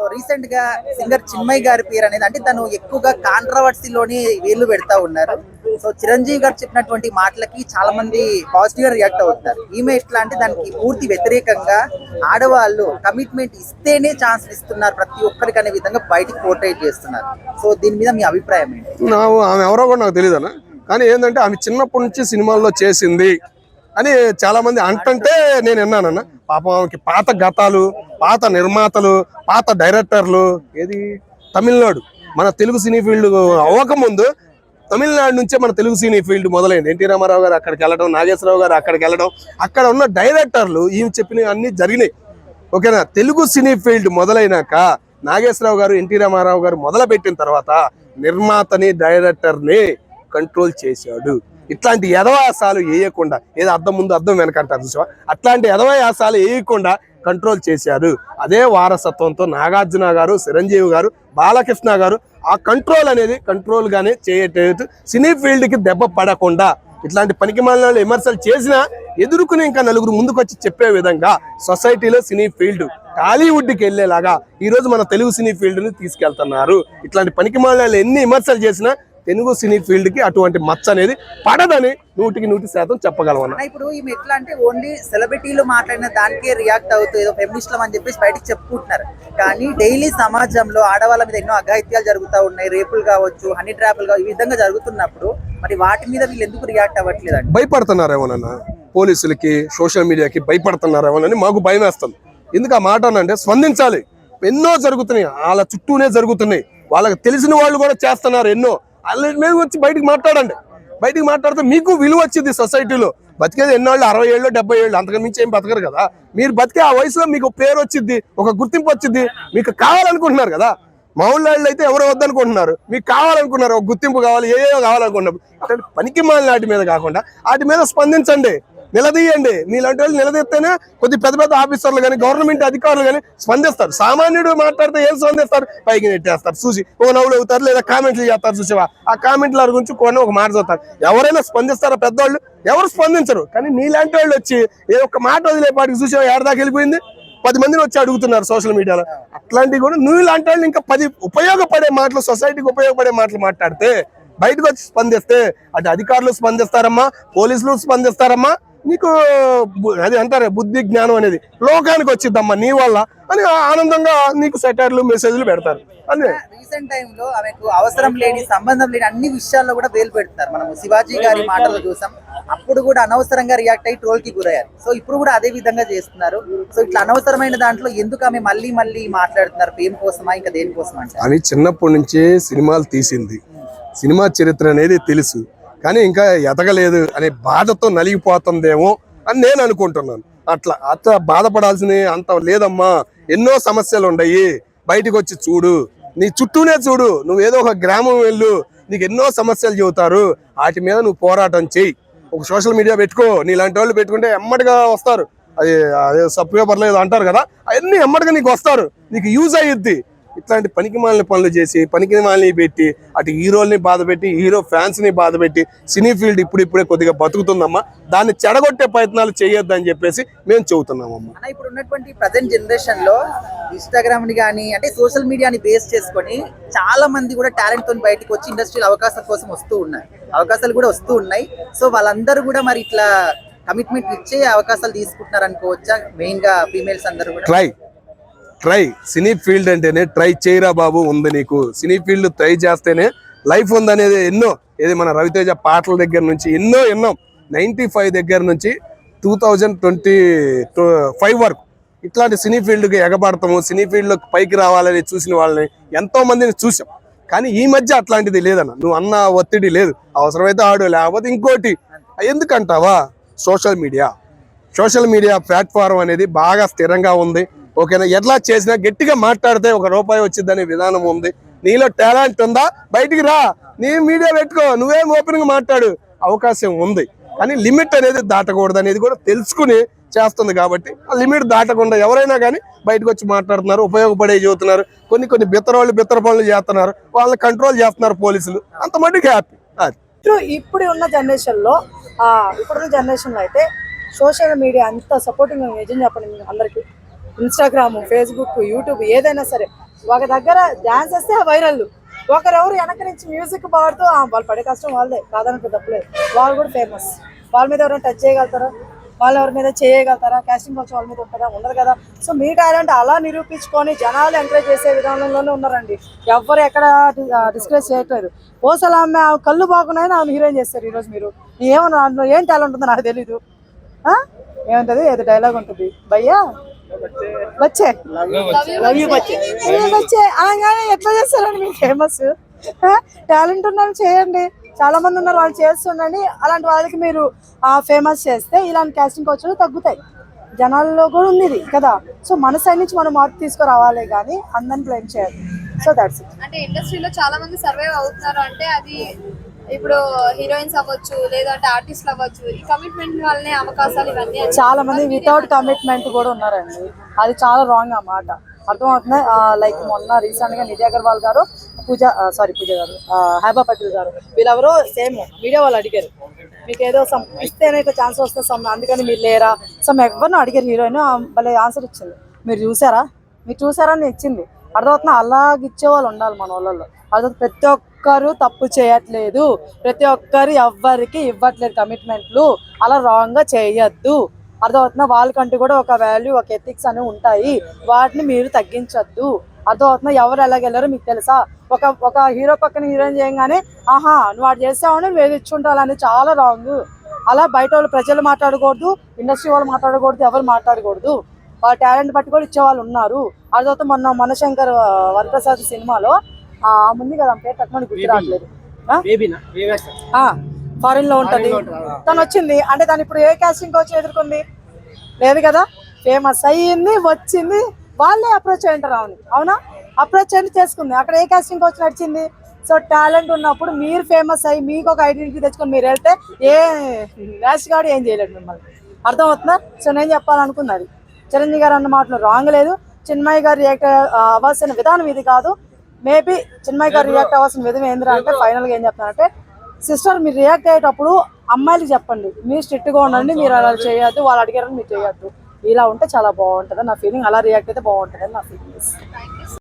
So రీసెంట్గా singer Chinmayi గారి పేరు అనేది అంటే తను ఎక్కువగా కాంట్రవర్సీలోని వేలు పెడతా ఉన్నారు. సో చిరంజీవి గారు చెప్పినటువంటి మాటలకి చాలా మంది పాజిటివ్గా రియాక్ట్ అవుతారు ఈమె ఎట్లా అంటే దానికి పూర్తి వ్యతిరేకంగా ఆడవాళ్ళు కమిట్మెంట్ ఇస్తేనే ఛాన్స్ ఇస్తున్నారు ప్రతి ఒక్కరికి అనే విధంగా బయటికి పోర్ట్రేట్ చేస్తున్నారు. సో దీని మీద మీ అభిప్రాయం ఏంటి? నాకు ఆమె ఎవరో కూడా నాకు తెలియదు కానీ ఏంటంటే ఆమె చిన్నప్పటి నుంచి సినిమాల్లో చేసింది. అని చాలా మంది అంటుంటే నేను విన్నానన్న పాపంకి ఆమెకి పాత గతాలు పాత నిర్మాతలు పాత డైరెక్టర్లు ఏది? తమిళనాడు. మన తెలుగు సినీ ఫీల్డ్ అవ్వకముందు తమిళనాడు నుంచే మన తెలుగు సినీ ఫీల్డ్ మొదలైంది. ఎన్టీ రామారావు గారు అక్కడికి వెళ్ళడం నాగేశ్వరరావు గారు అక్కడికి వెళ్ళడం అక్కడ ఉన్న డైరెక్టర్లు ఈమె చెప్పినవి అన్నీ జరిగినాయి. ఓకేనా? తెలుగు సినీ ఫీల్డ్ మొదలైనాక నాగేశ్వరరావు గారు ఎన్టీ రామారావు గారు మొదలుపెట్టిన తర్వాత నిర్మాతని డైరెక్టర్ని కంట్రోల్ చేశాడు. ఇట్లాంటి ఎదవాసాలు వేయకుండా ఏదో అర్థం ముందు అర్థం వెనకంటారు చూసావా? అట్లాంటి ఎదవాసాలు వేయకుండా కంట్రోల్ చేశారు. అదే వారసత్వంతో నాగార్జున గారు చిరంజీవి గారు బాలకృష్ణ గారు ఆ కంట్రోల్ అనేది కంట్రోల్గానే చేయటట్టు చేయటం సినీ ఫీల్డ్కి దెబ్బ పడకుండా ఇట్లాంటి పనికి మాలిన విమర్శలు చేసినా ఎదుర్కొని ఇంకా నలుగురు ముందుకొచ్చి చెప్పే విధంగా సొసైటీలో సినీ ఫీల్డ్ టాలీవుడ్కి వెళ్ళేలాగా ఈరోజు మన తెలుగు సినీ ఫీల్డ్ని తీసుకెళ్తున్నారు. ఇట్లాంటి పనికి మాలిన ఎన్ని విమర్శలు చేసినా తెలుగు సినీ ఫీల్డ్కి అటువంటి మచ్చ అనేది పడదని నూటికి నూటి శాతం అన్న, ఇప్పుడు ఎట్లా అంటే ఓన్లీ సెలబ్రిటీలు మాట్లాడిన దానికే రియాక్ట్ అవుతూ ఏదో ఫెమినిస్ట్లం అని చెప్పేసి బయటకు చెప్పుకుంటున్నారు. కానీ డైలీ సమాజంలో ఆడవాళ్ళ మీద ఎన్నో అఘాయిత్యాలు జరుగుతూ ఉన్నాయి. రేపులు కావచ్చు హనీ ట్రాపులు కావచ్చు ఈ విధంగా జరుగుతున్నప్పుడు మరి వాటి మీద వీళ్ళు ఎందుకు రియాక్ట్ అవ్వట్లేదు అంటే భయపడుతున్నారేమోనన్న? పోలీసులకి సోషల్ మీడియాకి భయపడుతున్నారేమోనని మాకు భయం వేస్తుంది ఎందుకు ఆ మాట అంటే స్పందించాలి. ఎన్నో జరుగుతున్నాయి. వాళ్ళ చుట్టూనే జరుగుతున్నాయి. వాళ్ళకి తెలిసిన వాళ్ళు కూడా చేస్తున్నారు ఎన్నో. వాళ్ళ మీద వచ్చి బయటకు మాట్లాడండి. బయటికి మాట్లాడితే మీకు విలువ వచ్చింది సొసైటీలో. బతికేది ఎన్నోళ్ళు? అరవై ఏళ్ళు డెబ్బై ఏళ్ళు అంతకు మించి ఏం బతకరు కదా. మీరు బతికే ఆ వయసులో మీకు పేరు వచ్చింది ఒక గుర్తింపు వచ్చింది మీకు కావాలనుకుంటున్నారు కదా. మా ఊళ్ళో అయితే ఎవరో వద్దనుకుంటున్నారు. మీకు కావాలనుకున్నారు ఒక గుర్తింపు కావాలి ఏ కావాలనుకుంటున్నారు. అట్లాంటి పనికి మాలిన వాటి మీద కాకుండా వాటి మీద స్పందించండి. నిలదీయండి. నీలాంటి వాళ్ళు నిలదీస్తేనే కొద్ది పెద్ద పెద్ద ఆఫీసర్లు కానీ గవర్నమెంట్ అధికారులు కానీ స్పందిస్తారు. సామాన్యుడు మాట్లాడితే ఏం స్పందిస్తారు? పైకి నెట్టేస్తారు. చూసి ఓ నవ్వులు అవుతారు లేదా కామెంట్లు చేస్తారు చూసేవా? ఆ కామెంట్ల గురించి కొన్ని ఒక మాట చదువుతారు ఎవరైనా స్పందిస్తారా పెద్దవాళ్ళు ఎవరు స్పందించరు. కానీ నీలాంటి వాళ్ళు వచ్చి ఏ ఒక్క మాట వదిలేపాటికి చూసేవా? ఏడదాకా వెళ్ళిపోయింది? పది మందిని వచ్చి అడుగుతున్నారు సోషల్ మీడియాలో. అట్లాంటివి కూడా నువ్వు ఇలాంటి వాళ్ళు ఇంకా పది ఉపయోగపడే మాటలు సొసైటీకి ఉపయోగపడే మాటలు మాట్లాడితే బయటకు వచ్చి స్పందిస్తే అటు అధికారులు స్పందిస్తారమ్మా పోలీసులు స్పందిస్తారమ్మా నీకు బు- అది అంటారే బుద్ధి జ్ఞానం అనేది లోకానికి వచ్చిద్దమ్మా నీ వల్ల అని ఆనందంగా నీకు సెటర్లు మెసేజ్లు పెడతారు. అదే రీసెంట్ టైంలో ఆమెకు అవసరం లేని సంబంధం లేని అన్ని విషయాల్లో కూడా వేలు పెడతారు. మనం శివాజీ గారి మాటలు చూసాం. అప్పుడు కూడా అనవసరంగా రియాక్ట్ అయ్యి ట్రోల్కి గురయ్యారు. సో ఇప్పుడు కూడా అదే విధంగా చేస్తున్నారు. సో ఇట్లా అనవసరమైన దాంట్లో ఎందుకు ఆమె మళ్ళీ మళ్ళీ మాట్లాడుతున్నారు? ఫేమ్ కోసమా ఇంకా దేనికోసం అంటే? అని చిన్నప్పటి నుంచే సినిమాలు తీసింది. సినిమా చరిత్ర అనేది తెలుసు. కానీ ఇంకా ఎదగలేదు అనే బాధతో నలిగిపోతుందేమో అని నేను అనుకుంటున్నాను. అట్లా అట్లా బాధపడాల్సిన అంత లేదమ్మా. ఎన్నో సమస్యలు ఉన్నాయి. బయటకు వచ్చి చూడు. నీ చుట్టూనే చూడు. నువ్వు ఏదో ఒక గ్రామం వెళ్ళు. నీకు ఎన్నో సమస్యలు చెబుతారు. వాటి మీద నువ్వు పోరాటం చెయ్యి ఒక సోషల్ మీడియా పెట్టుకో. నీలాంటి వాళ్ళు పెట్టుకుంటే ఎమ్మటిగా వస్తారు. అది అదే సబ్ పేపర్ లేదు అంటారు కదా. అవన్నీ ఎమ్మటిగా నీకు వస్తారు. నీకు యూజ్ అయ్యిద్ది ఇట్లాంటి పనికి మాలిన పనులు చేసి పనికి మాలిని పెట్టి అటు హీరోల్ని బాధ పెట్టి హీరో ఫ్యాన్స్ని బాధ పెట్టి సినీ ఫీల్డ్ ఇప్పుడు ఇప్పుడే కొద్దిగా బతుకుతుందమ్మా. దాన్ని చెడగొట్టే ప్రయత్నాలు చేయొద్దని చెప్పేసి మేము చెబుతున్నామమ్మా. ఇప్పుడు ఉన్నటువంటి ప్రజెంట్ జనరేషన్లో ఇన్స్టాగ్రామ్ని కానీ అంటే సోషల్ మీడియాని బేస్ చేసుకొని చాలా మంది కూడా టాలెంట్తో బయటకు వచ్చి ఇండస్ట్రీలో అవకాశాల కోసం వస్తూ ఉన్నారు. అవకాశాలు కూడా వస్తూ ఉన్నాయి. సో వాళ్ళందరూ కూడా మరి ఇట్లా కమిట్మెంట్ ఇచ్చే అవకాశాలు తీసుకుంటున్నారు అనుకోవచ్చా? మెయిన్గా ఫీమేల్స్ అందరూ కూడా? ట్రై సినీ ఫీల్డ్ అంటేనే ట్రై చేయరా బాబు ఉంది నీకు. సినీ ఫీల్డ్ ట్రై చేస్తేనే లైఫ్ ఉందనేది ఎన్నో. ఏది మన రవితేజ పాటల దగ్గర నుంచి ఎన్నో ఎన్నో. నైంటీ ఫైవ్ దగ్గర నుంచి టూ థౌజండ్ ట్వంటీ ఫైవ్ వరకు ఇట్లాంటి సినీ ఫీల్డ్కి ఎగబడతాము. సినీ ఫీల్డ్లోకి పైకి రావాలని చూసిన వాళ్ళని ఎంతో మందిని చూసాం. కానీ ఈ మధ్య అట్లాంటిది లేదన్న. నువ్వు అన్న ఒత్తిడి లేదు. అవసరమైతే ఆడు లేకపోతే ఇంకోటి. ఎందుకంటావా? Social media. Social media platform అనేది బాగా స్థిరంగా ఉంది. ఓకేనా? ఎట్లా చేసినా గట్టిగా మాట్లాడితే ఒక రూపాయి వచ్చిందనే విధానం ఉంది. నీలో టాలెంట్ ఉందా? బయటికి రా. నీ మీడియా పెట్టుకో. నువ్వేం ఓపెన్గా మాట్లాడు. అవకాశం ఉంది. కానీ లిమిట్ అనేది దాటకూడదు అనేది కూడా తెలుసుకుని చేస్తుంది కాబట్టి ఆ లిమిట్ దాటకుండా ఎవరైనా కానీ బయటకు వచ్చి మాట్లాడుతున్నారు ఉపయోగపడే చదువుతున్నారు కొన్ని కొన్ని బిత్తరోళ్ళు బిత్తర పనులు చేస్తున్నారు వాళ్ళని కంట్రోల్ చేస్తున్నారు పోలీసులు. అంత మటుకు హ్యాపీ అది. ఇప్పుడు ఉన్న జనరేషన్లో ఇప్పుడున్న జనరేషన్లో అయితే సోషల్ మీడియా అంత సపోర్టింగ్ నిజం చెప్పండి అందరికీ. ఇన్స్టాగ్రామ్ ఫేస్బుక్ యూట్యూబ్ ఏదైనా సరే. ఒక దగ్గర డాన్స్ వేస్తే వైరల్ ఒకరెవరు వెనక నుంచి మ్యూజిక్ పాడుతూ వాళ్ళు పడే కష్టం వాళ్ళదే. కాదనుకో తప్పలేదు. వాళ్ళు కూడా ఫేమస్ వాళ్ళ మీద ఎవరైనా టచ్ చేయగలుగుతారా? వాళ్ళు ఎవరి మీద చేయగలుగుతారా? క్యాస్టింగ్ వచ్చి వాళ్ళ మీద ఉంటారా ఉండరు కదా. సో మీ టాలెంట్ అలా నిరూపించుకొని జనాలు ఎంకరేజ్ చేసే విధానంలోనే ఉన్నారండి. ఎవ్వరు ఎక్కడ డిస్కస్ చేయట్లేదు. ఓసలు ఆమె కళ్ళు బాగున్నాయని ఆమె హీరోయిన్ చేస్తారు ఈరోజు మీరు. ఏమన్నా ఏం టాలెంట్ ఉందో నాకు తెలీదు. ఏముంటుంది? ఏదో డైలాగ్ ఉంటుంది. భయ్యా వచ్చే వచ్చే అనగానే ఎట్లా చేస్తారండి మీరు ఫేమస్ టాలెంట్ ఉన్నాను చేయండి. చాలా మంది ఉన్నారు వాళ్ళు చేస్తుండండి. అలాంటి వాళ్ళకి మీరు ఫేమస్ చేస్తే ఇలాంటి కాస్టింగ్ కోచ్లు తగ్గుతాయి. జనాల్లో కూడా ఉంది ఇది కదా? సో మన సైడ్ నుంచి మనం మార్పు తీసుకురావాలి కానీ అందరిని బ్లేమ్ చేయాలి. సో దాట్స్ ఇట్ అంటే ఇండస్ట్రీలో చాలా మంది సర్వైవ్ అవుతున్నారు అంటే అది ఇప్పుడు హీరోయిన్స్ అవ్వచ్చు లేదంటే ఆర్టిస్ట్లు అవ్వచ్చు ఈ కమిట్మెంట్ వల్లనే అవకాశాలు ఇవన్నీ చాలా మంది వితౌట్ కమిట్మెంట్ కూడా ఉన్నారండి. అది చాలా రాంగ్ ఆ మాట. అర్థమవుతుంది? లైక్ మొన్న రీసెంట్గా నిధి అగర్వాల్ గారు పూజ సారీ పూజ గారు హైబా పటేల్ గారు వీళ్ళెవరో సేమ్ మీడియా వాళ్ళు అడిగారు. మీకు ఏదో సమ్ ఇస్తేనే ఛాన్స్ వస్తే సమ్ అందుకని మీరు లేరా? సమ్ ఎవరిని అడిగారు హీరోయిన్ భలే ఆన్సర్ ఇచ్చింది. మీరు చూసారా? మీరు చూసారా అని ఇచ్చింది. అర్థమవుతున్నా అలాగ ఇచ్చే వాళ్ళు ఉండాలి మన వాళ్ళలో. అర్థం ప్రతి ఒక్కరు తప్పు చేయట్లేదు. ప్రతి ఒక్కరు ఎవ్వరికి ఇవ్వట్లేదు కమిట్మెంట్లు. అలా రాంగ్గా చేయొద్దు. అర్థమవుతున్నా వాళ్ళకంటూ కూడా ఒక వాల్యూ ఒక ఎథిక్స్ అనేవి ఉంటాయి. వాటిని మీరు తగ్గించొద్దు. అర్థమవుతున్నా ఎవరు ఎలాగెళ్ళారో మీకు తెలుసా? ఒక ఒక హీరో పక్కన హీరోయిన్ చేయగానే ఆహా నువ్వు వాడు చేసావని నువ్వు ఇచ్చుంటావు చాలా రాంగ్ అలా బయట వాళ్ళు ప్రజలు మాట్లాడకూడదు ఇండస్ట్రీ వాళ్ళు మాట్లాడకూడదు ఎవరు మాట్లాడకూడదు. వాళ్ళ టాలెంట్ బట్టి కూడా ఇచ్చే వాళ్ళు ఉన్నారు. అదొక మొన్న మనశంకర్ వరప్రసాద్ సినిమాలో ఆ ఉంది కదా ఆమె పేరు తక్కువ గుర్తు రావట్లేదు. ఫారిన్లో ఉంటది. తను వచ్చింది. అంటే తను ఇప్పుడు ఏ కాస్టింగ్ వచ్చి ఎదుర్కొంది? లేదు కదా? ఫేమస్ అయ్యింది వచ్చింది. వాళ్ళే అప్రోచ్ అయ్యింటారు అవును. అవునా? అప్రోచ్ అయ్యి చేసుకుంది. అక్కడ ఏ కాస్టింగ్ వచ్చి నడిచింది? సో టాలెంట్ ఉన్నప్పుడు మీరు ఫేమస్ అయ్యి మీకు ఒక ఐడెంటిటీ తెచ్చుకొని మీరు వెళ్తే ఏ ర్యాష్ గాడు ఏం చేయలేడు మిమ్మల్ని. అర్థమవుతుందా? సో నేను చెప్పాలనుకున్నది. చిరంజీవి గారు అన్న మాటలు రాంగ్ లేదు. చిన్మయ్య గారు రియాక్ట్ అవ్వాల్సిన విధానం ఇది కాదు. మేబీ చిన్మయ్య గారు రియాక్ట్ అవ్వాల్సిన విధం ఏంద్రా అంటే ఫైనల్గా ఏం చెప్తానంటే సిస్టర్ మీరు రియాక్ట్ అయ్యేటప్పుడు అమ్మాయిలకి చెప్పండి. మీరు స్ట్రిక్ట్గా ఉండండి మీరు అలా చేయొద్దు వాళ్ళు అడిగారని మీరు చేయొద్దు. ఇలా ఉంటే చాలా బాగుంటుంది. నా ఫీలింగ్ అలా రియాక్ట్ అయితే బాగుంటుంది నా ఫీలింగ్